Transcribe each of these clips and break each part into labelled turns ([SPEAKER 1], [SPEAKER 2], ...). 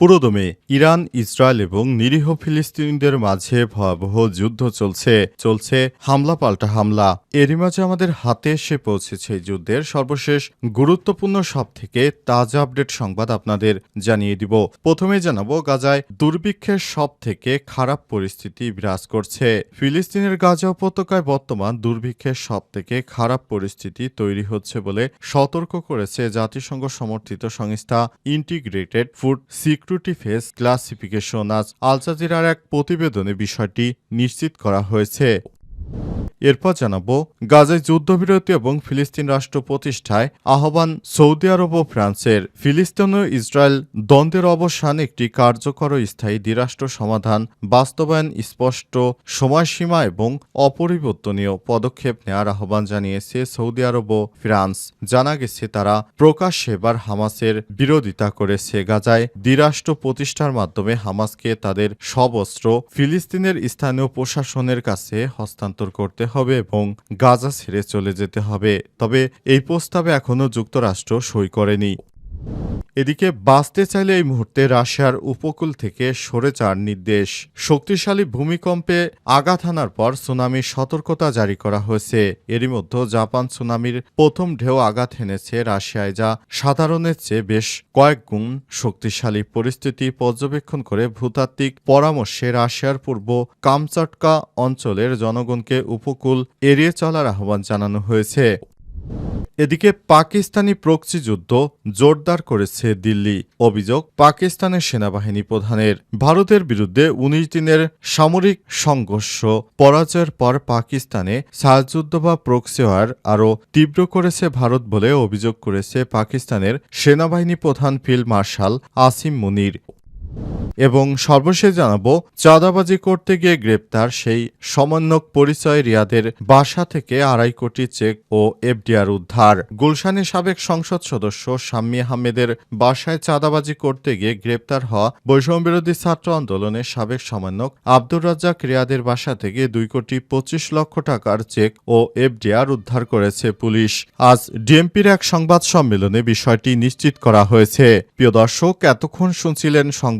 [SPEAKER 1] পুরোদমে Iran, Israel এবং নিরীহ ফিলিস্তিনিদের মাঝে ভয়াবহ যুদ্ধ চলছে চলছে হামলা পাল্টা হামলা। এরই মাঝে আমাদের হাতে এসে পৌঁছেছে যুদ্ধের সর্বশেষ গুরুত্বপূর্ণ সব থেকে তাজা আপডেট সংবাদ আপনাদের জানিয়ে দিব। প্রথমে জানাব, গাজায় দুর্ভিক্ষের সব থেকে খারাপ পরিস্থিতি বিরাজ করছে। ফিলিস্তিনের গাজা উপত্যকায় বর্তমান দুর্ভিক্ষের সব থেকে খারাপ পরিস্থিতি তৈরি হচ্ছে বলে সতর্ক করেছে জাতিসংঘ সমর্থিত সংস্থা integrated food security phase classification আজ আল এক প্রতিবেদনে বিষয়টি নিশ্চিত করা হয়েছে। এরপর জানাব, গাজায় যুদ্ধবিরতি এবং ফিলিস্তিন রাষ্ট্র প্রতিষ্ঠায় আহ্বান সৌদি আরব ও ফ্রান্সের। ফিলিস্তিন ও ইসরায়েল দ্বন্দ্বের অবসান একটি কার্যকর স্থায়ী দ্বিরাষ্ট্র সমাধান, বাস্তবায়ন স্পষ্ট, সময়সীমা এবং অপরিবর্তনীয় পদক্ষেপ নেওয়ার আহ্বান জানিয়েছে সৌদি আরব ও ফ্রান্স। জানা গেছে তারা প্রকাশ্যে এবার হামাসের বিরোধিতা করেছে। গাজায় দ্বিরাষ্ট্র প্রতিষ্ঠার মাধ্যমে হামাসকে তাদের সব অস্ত্র ফিলিস্তিনের স্থানীয় প্রশাসনের কাছে হস্তান্তর করতে হবে এবং গাজা ছেড়ে চলে যেতে হবে। তবে এই প্রস্তাবে এখনও যুক্তরাষ্ট্র সই করেনি। এদিকে বাঁচতে চাইলে এই মুহূর্তে রাশিয়ার উপকূল থেকে সরে যাওয়ার নির্দেশ। শক্তিশালী ভূমিকম্পে আঘাত হানার পর সুনামির সতর্কতা জারি করা হয়েছে। এরই মধ্যে জাপান সুনামির প্রথম ঢেউ আঘাত হেনেছে রাশিয়ায়, যা সাধারণের চেয়ে বেশ কয়েক গুণ শক্তিশালী পরিস্থিতি পর্যবেক্ষণ করে ভূতাত্ত্বিক পরামর্শে রাশিয়ার পূর্ব কামচাটকা অঞ্চলের জনগণকে উপকূল এড়িয়ে চলার আহ্বান জানানো হয়েছে। এদিকে পাকিস্তানি প্রক্সি যুদ্ধ জোরদার করেছে দিল্লি। অভিযোগ, পাকিস্তানের সেনাবাহিনী প্রধানের। ভারতের বিরুদ্ধে উনিশ দিনের সামরিক সংঘর্ষ, পরাজয়ের পর পাকিস্তানে ছায়াযুদ্ধ বা প্রক্সি ওয়ার আরও তীব্র করেছে ভারত বলে অভিযোগ করেছে পাকিস্তানের সেনাবাহিনী প্রধান ফিল্ড মার্শাল আসিম মুনির। এবং সর্বশেষ জানাব, চাঁদাবাজি করতে গিয়ে গ্রেপ্তার সেই সমন্বয়ক পরিচয় রিয়াদের বাসা থেকে আড়াই কোটি চেক ও এফডিআর উদ্ধার। গুলশানের সাবেক সংসদ সদস্য শাম্মী আহমেদের বাসায় চাঁদাবাজি করতে গিয়ে গ্রেপ্তার হওয়া বৈষম্য বিরোধী ছাত্র আন্দোলনের সাবেক সমন্বয়ক আব্দুর রাজ্জাক রিয়াদের বাসা থেকে দুই কোটি পঁচিশ লক্ষ টাকার চেক ও এফডিআর উদ্ধার করেছে পুলিশ। আজ ডিএমপির এক সংবাদ সম্মেলনে বিষয়টি নিশ্চিত করা হয়েছে। প্রিয় দর্শক, এতক্ষণ শুনছিলেন সংবাদ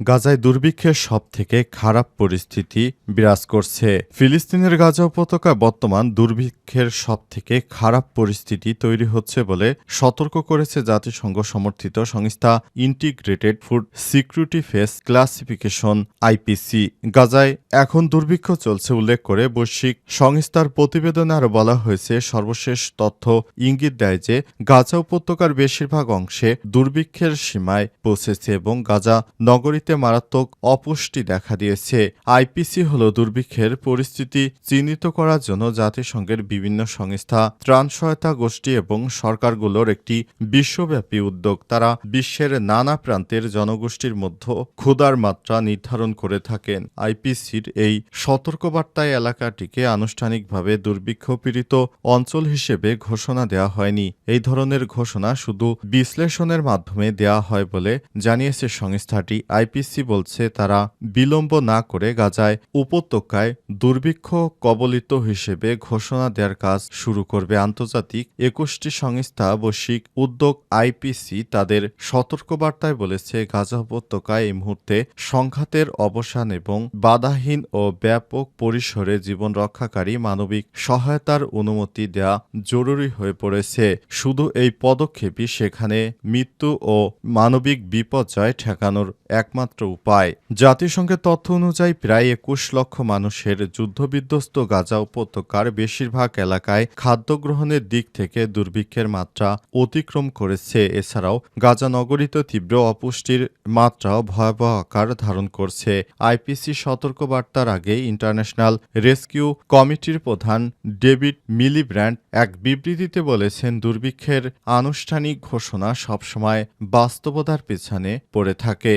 [SPEAKER 1] গাজায় দুর্ভিক্ষের সব থেকে খারাপ পরিস্থিতি বিরাজ করছে। ফিলিস্তিনের গাজা উপত্যকায় বর্তমান দুর্ভিক্ষের সব থেকে খারাপ পরিস্থিতি তৈরি হচ্ছে বলে সতর্ক করেছে জাতিসংঘ সমর্থিত সংস্থা integrated food security phase classification, IPC. গাজায় এখন দুর্ভিক্ষ চলছে উল্লেখ করে বৈশ্বিক সংস্থার প্রতিবেদনে আরও বলা হয়েছে, সর্বশেষ তথ্য ইঙ্গিত দেয় যে গাজা উপত্যকার বেশিরভাগ অংশে দুর্ভিক্ষের সীমায় পৌঁছেছে এবং গাজা নগরী পৃথিবীতে মারাত্মক অপুষ্টি দেখা দিয়েছে। আইপিসি হল দুর্ভিক্ষের পরিস্থিতি চিহ্নিত করার জন্য জাতিসংঘের বিভিন্ন সংস্থা, ত্রাণ সহায়তা গোষ্ঠী এবং সরকারগুলোর একটি বিশ্বব্যাপী উদ্যোগ। তারা বিশ্বের নানা প্রান্তের জনগোষ্ঠীর মধ্যে ক্ষুধার মাত্রা নির্ধারণ করে থাকেন। আইপিসির এই সতর্কবার্তায় এলাকাটিকে আনুষ্ঠানিকভাবে দুর্ভিক্ষ পীড়িত অঞ্চল হিসেবে ঘোষণা দেওয়া হয়নি। এই ধরনের ঘোষণা শুধু বিশ্লেষণের মাধ্যমে দেওয়া হয় বলে জানিয়েছে সংস্থাটি। আইপি আইপিসি বলছে তারা বিলম্ব না করে গাজায় উপত্যকায় দুর্ভিক্ষ কবলিত হিসেবে ঘোষণা দেওয়ার কাজ শুরু করবে। আন্তর্জাতিক একুশটি সংস্থা বৈশ্বিক উদ্যোগ আইপিসি তাদের সতর্কবার্তায় বলেছে, গাজা উপত্যকায় এই মুহূর্তে সংঘাতের অবসান এবং বাধাহীন ও ব্যাপক পরিসরে জীবন রক্ষাকারী মানবিক সহায়তার অনুমতি দেয়া জরুরি হয়ে পড়েছে। শুধু এই পদক্ষেপই সেখানে মৃত্যু ও মানবিক বিপর্যয় ঠেকানোর একমাত্র একমাত্র উপায়। জাতিসংঘের তথ্য অনুযায়ী প্রায় একুশ লক্ষ মানুষের যুদ্ধবিধ্বস্ত গাজা উপত্যকার বেশিরভাগ এলাকায় খাদ্য গ্রহণের দিক থেকে দুর্ভিক্ষের মাত্রা অতিক্রম করেছে। এছাড়াও গাজা নগরীতে তীব্র অপুষ্টির মাত্রাও ভয়াবহ আকার ধারণ করছে। আইপিসি সতর্কবার্তার আগে ইন্টারন্যাশনাল রেস্কিউ কমিটির প্রধান ডেভিড মিলিব্র্যান্ড এক বিবৃতিতে বলেছেন, দুর্ভিক্ষের আনুষ্ঠানিক ঘোষণা সবসময় বাস্তবতার পেছনে পড়ে থাকে।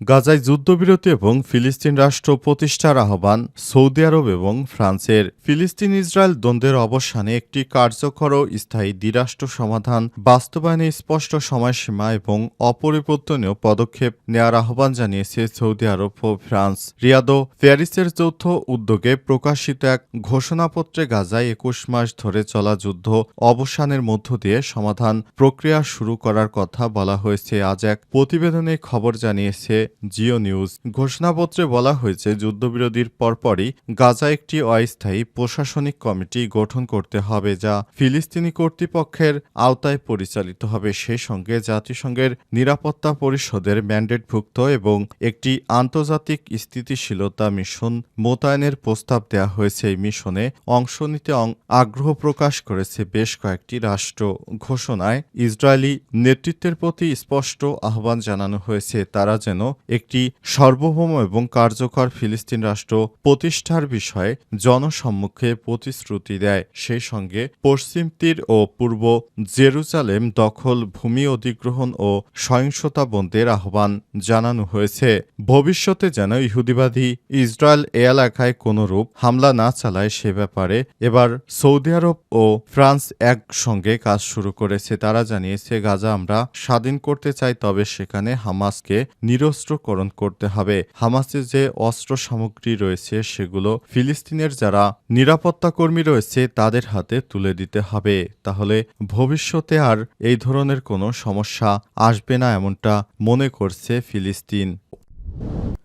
[SPEAKER 1] গাজায় যুদ্ধবিরতি এবং ফিলিস্তিন রাষ্ট্র প্রতিষ্ঠার আহ্বান সৌদি আরব এবং ফ্রান্সের ফিলিস্তিন ইসরায়েল দ্বন্দ্বের অবসানে একটি কার্যকর ও স্থায়ী দ্বিরাষ্ট্র সমাধান, বাস্তবায়নে স্পষ্ট সময়সীমা এবং অপরিবর্তনীয় পদক্ষেপ নেয়ার আহ্বান জানিয়েছে সৌদি আরব ও ফ্রান্স। রিয়াদো প্যারিসের যৌথ উদ্যোগে প্রকাশিত এক ঘোষণাপত্রে গাজায় একুশ মাস ধরে চলা যুদ্ধ অবসানের মধ্য দিয়ে সমাধান প্রক্রিয়া শুরু করার কথা বলা হয়েছে। আজ এক প্রতিবেদনে খবর জানিয়েছে জিও নিউজ ঘোষণাপত্রে বলা হয়েছে, যুদ্ধবিরতির পরপরই গাজা একটি অস্থায়ী প্রশাসনিক কমিটি গঠন করতে হবে, যা ফিলিস্তিনি কর্তৃপক্ষের আওতায় পরিচালিত হবে। সেই সঙ্গে জাতিসংঘের নিরাপত্তা পরিষদের ম্যান্ডেটভুক্ত এবং একটি আন্তর্জাতিক স্থিতিশীলতা মিশন মোতায়েনের প্রস্তাব দেওয়া হয়েছে। এই মিশনে অংশ নিতে আগ্রহ প্রকাশ করেছে বেশ কয়েকটি রাষ্ট্র। ঘোষণায় ইসরায়েলি নেতৃত্বের প্রতি স্পষ্ট আহ্বান জানানো হয়েছে, তারা যেন একটি সার্বভৌম এবং কার্যকর ফিলিস্তিন রাষ্ট্র প্রতিষ্ঠার বিষয়ে জনসম্মুখে প্রতিশ্রুতি দেয়। সেই সঙ্গে পশ্চিম তীর ও পূর্ব জেরুজালেম দখল, ভূমি অধিগ্রহণ ও সহিংসতা বন্ধের আহ্বান জানানো হয়েছে। ভবিষ্যতে যেন ইহুদিবাদী ইসরায়েল এ এলাকায় কোনরূপ হামলা না চালায় সে ব্যাপারে এবার সৌদি আরব ও ফ্রান্স একসঙ্গে কাজ শুরু করেছে। তারা জানিয়েছে, গাজা আমরা স্বাধীন করতে চাই, তবে সেখানে হামাসকে নিরস্ত্রকরণ করতে হবে। হামাসের যে অস্ত্র সামগ্রী রয়েছে, সেগুলো ফিলিস্তিনের যারা নিরাপত্তা কর্মী রয়েছে, তাদের হাতে তুলে দিতে হবে। তাহলে ভবিষ্যতে আর এই ধরনের কোনো সমস্যা আসবে না, এমনটা মনে করছে ফিলিস্তিন।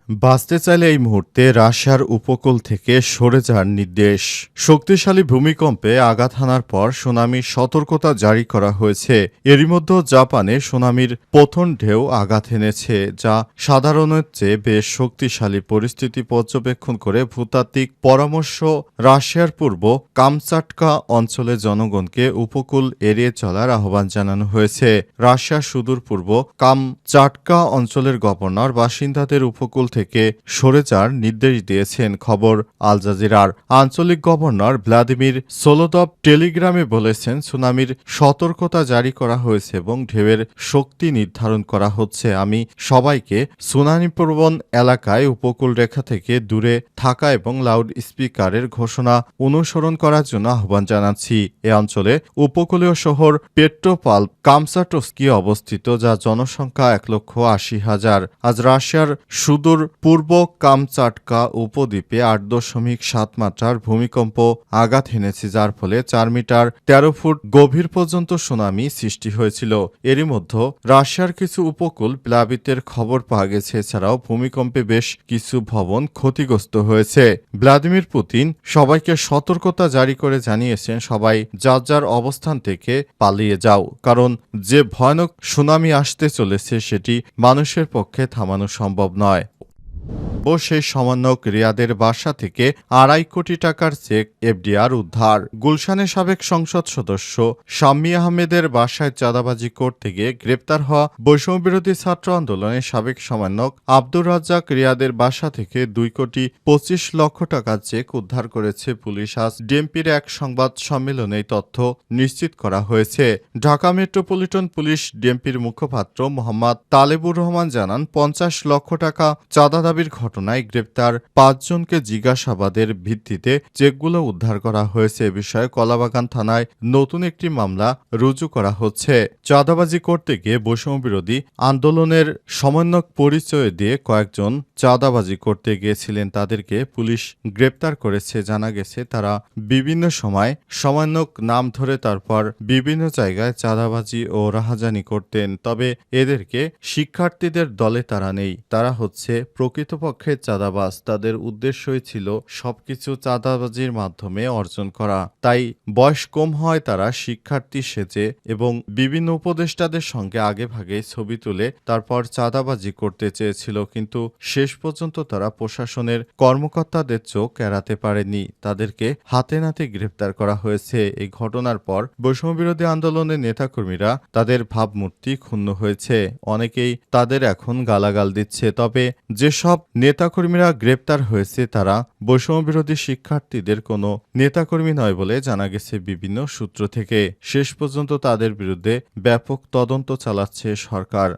[SPEAKER 1] বাঁচতে চাইলে এই মুহূর্তে রাশিয়ার উপকূল থেকে সরে যাওয়ার নির্দেশ। শক্তিশালী ভূমিকম্পে আঘাত হানার পর সুনামির সতর্কতা জারি করা হয়েছে। এরই মধ্যে জাপানে সুনামির প্রথম ঢেউ আঘাত এনেছে, যা সাধারণের চেয়ে বেশ শক্তিশালী পরিস্থিতি পর্যবেক্ষণ করে ভূতাত্ত্বিক পরামর্শ রাশিয়ার পূর্ব কামচাটকা অঞ্চলের জনগণকে উপকূল এড়িয়ে চলার আহ্বান জানানো হয়েছে। রাশিয়ার সুদূর পূর্ব কামচাটকা অঞ্চলের গভর্নর বাসিন্দাদের উপকূল থেকে সরে যাওয়ার নির্দেশ দিয়েছেন খবর আল জাজিরার। আঞ্চলিক গভর্নর ভ্লাদিমির সোলোদভ টেলিগ্রামে বলেছেন, সুনামির সতর্কতা জারি করা হয়েছে এবং ঢেউয়ের শক্তি নির্ধারণ করা হচ্ছে। আমি সবাইকে সুনামি প্রবণ এলাকায় উপকূল রেখা থেকে দূরে থাকা এবং লাউড স্পিকারের ঘোষণা অনুসরণ করার জন্য আহ্বান জানাচ্ছি। এ অঞ্চলে উপকূলীয় শহর পেট্রোপাল কামসাটস্কি অবস্থিত, যা জনসংখ্যা এক লক্ষ আশি হাজার। আজ রাশিয়ার সুদূর পূর্ব কামচাটকা উপদ্বীপে আট দশমিক সাত মাত্রার ভূমিকম্প আঘাত হেনেছে, যার ফলে চার মিটার তেরো ফুট গভীর পর্যন্ত সুনামি সৃষ্টি হয়েছিল। এরই মধ্যে রাশিয়ার কিছু উপকূল প্লাবিতের খবর পাওয়া গেছে। এছাড়াও ভূমিকম্পে বেশ কিছু ভবন ক্ষতিগ্রস্ত হয়েছে। ভ্লাদিমির পুতিন সবাইকে সতর্কতা জারি করে জানিয়েছেন, সবাই যার যার অবস্থান থেকে পালিয়ে যাও। কারণ যে ভয়ানক সুনামি আসতে চলেছে, সেটি মানুষের পক্ষে থামানো সম্ভব নয়। সেই সমন্বয়ক রিয়াদের বাসা থেকে আড়াই কোটি টাকার চেক এফডিআর উদ্ধার। গুলশানের সাবেক সংসদ সদস্য শাম্মী আহমেদের বাসায় চাঁদাবাজি করতে গিয়ে গ্রেপ্তার হওয়া বৈষম্যবিরোধী ছাত্র আন্দোলনের সাবেক সমন্বয়ক আব্দুর রাজ্জাক রিয়াদের বাসা থেকে দুই কোটি পঁচিশ লক্ষ টাকার চেক উদ্ধার করেছে পুলিশ। আজ ডিএমপির এক সংবাদ সম্মেলনে তথ্য নিশ্চিত করা হয়েছে। ঢাকা মেট্রোপলিটন পুলিশ ডিএমপির মুখপাত্র মোহাম্মদ তালেবুর রহমান জানান, পঞ্চাশ লক্ষ টাকা চাঁদা দাবির ঘটনায় গ্রেপ্তার পাঁচজনকে জিজ্ঞাসাবাদের ভিত্তিতে চেকগুলো উদ্ধার করা হয়েছে। এ বিষয়ে কলাবাগান থানায় নতুন একটি মামলা রুজু করা হচ্ছে। চাঁদাবাজি করতে গিয়ে বৈষম্যবিরোধী আন্দোলনের সমন্বয়ক পরিচয় দিয়ে কয়েকজন চাঁদাবাজি করতে গিয়েছিলেন। তাদেরকে পুলিশ গ্রেপ্তার করেছে, জানা গেছে তারা বিভিন্ন সময় সমন্বয়ক নাম ধরে তারপর বিভিন্ন জায়গায় চাঁদাবাজি ও রাহাজানি করতেন। তবে এদেরকে শিক্ষার্থীদের দলে তারা নেই। তারা হচ্ছে প্রকৃত প্রকৃতপক্ষে চাঁদাবাজ। তাদের উদ্দেশ্যই ছিল সবকিছু চাঁদাবাজির মাধ্যমে অর্জন করা। তাই বয়স কম হয় তারা শিক্ষার্থী সেজে এবং বিভিন্ন উপদেষ্টাদের সঙ্গে আগেভাগে ছবি তুলে তারপর চাঁদাবাজি করতে চেয়েছিল। কিন্তু শেষ পর্যন্ত তারা প্রশাসনের কর্মকর্তাদের চোখ এড়াতে পারেনি। তাদেরকে হাতে নাতে গ্রেপ্তার করা হয়েছে। এই ঘটনার পর বৈষম্যবিরোধী আন্দোলনের নেতাকর্মীরা তাদের ভাবমূর্তি ক্ষুণ্ণ হয়েছে। অনেকেই তাদের এখন গালাগাল দিচ্ছে। তবে যেসব নেতাকর্মীরা গ্রেপ্তার হয়েছে তারা বৈষম্যবিরোধী শিক্ষার্থীদের কোনো নেতাকর্মী নয় বলে জানা গেছে বিভিন্ন সূত্র থেকে। শেষ পর্যন্ত তাদের বিরুদ্ধে ব্যাপক তদন্ত চালাচ্ছে সরকার।